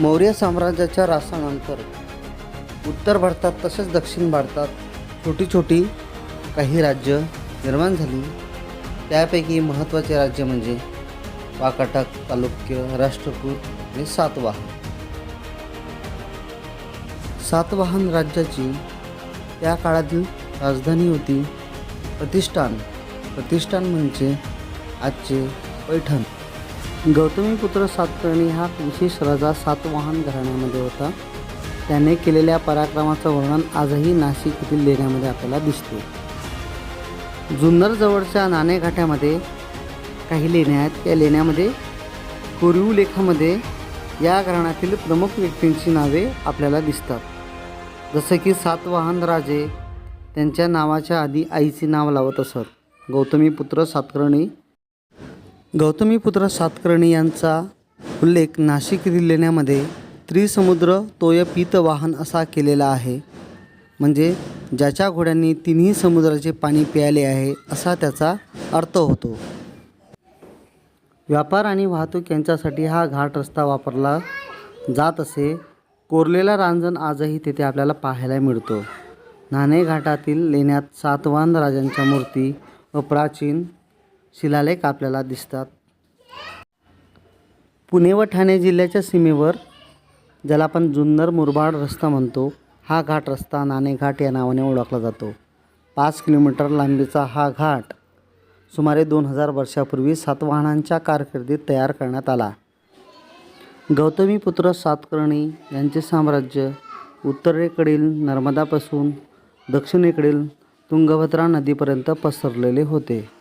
मौर्य साम्राज्याच्या रासानंतर उत्तर भारतात तसेच दक्षिण भारतात छोटी छोटी काही राज्य निर्माण झाली. त्यापैकी महत्त्वाचे राज्य म्हणजे वाकाटक चालुक्य राष्ट्रकूट आणि सातवाहन. सातवाहन राज्याची त्या काळातील राजधानी होती प्रतिष्ठान. प्रतिष्ठान म्हणजे आजचे पैठण. गौतमीपुत्र सातकर्णी हा विशेष राजा सातवाहन घराण्यामध्ये होता. त्याने केलेल्या पराक्रमाचं वर्णन आजही नाशिक येथील लेण्यामध्ये आपल्याला दिसते. जुन्नरजवळच्या नाणेघाट्यामध्ये काही लेण्या आहेत. या लेण्यामध्ये कोरीव लेखामध्ये या घराण्यातील प्रमुख व्यक्तींची नावे आपल्याला दिसतात. जसं की सातवाहन राजे त्यांच्या नावाच्या आधी आईचे नाव लावत असत. गौतमीपुत्र सातकर्णी गौतमीपुत्र सातकर्णी यांचा उल्लेख नाशिक लेण्यामध्ये त्रिसमुद्र तोय पीतवाहन असा केलेला आहे. म्हणजे ज्याच्या घोड्यांनी तिन्ही समुद्राचे पाणी प्यायले आहे असा त्याचा अर्थ होतो. व्यापार आणि वाहतूक यांच्यासाठी हा घाट रस्ता वापरला जात असे. कोरलेला रांजण आजही तेथे आपल्याला पाहायला मिळतो. नाणे घाटातील लेण्यात सातवान राजांच्या मूर्ती व प्राचीन शिलालेख आपल्याला दिसतात. पुणे व ठाणे जिल्ह्याच्या सीमेवर ज्याला आपण जुन्नर मुरबाड रस्ता म्हणतो हा घाट रस्ता नाणेघाट या नावाने ओळखला जातो. पाच किलोमीटर लांबीचा हा घाट सुमारे दोन हजार वर्षापूर्वी सातवाहनांच्या कारकिर्दीत तयार करण्यात आला. गौतमीपुत्र सातकर्णी यांचे साम्राज्य उत्तरेकडील नर्मदापासून दक्षिणेकडील तुंगभद्रा नदीपर्यंत पसरलेले होते.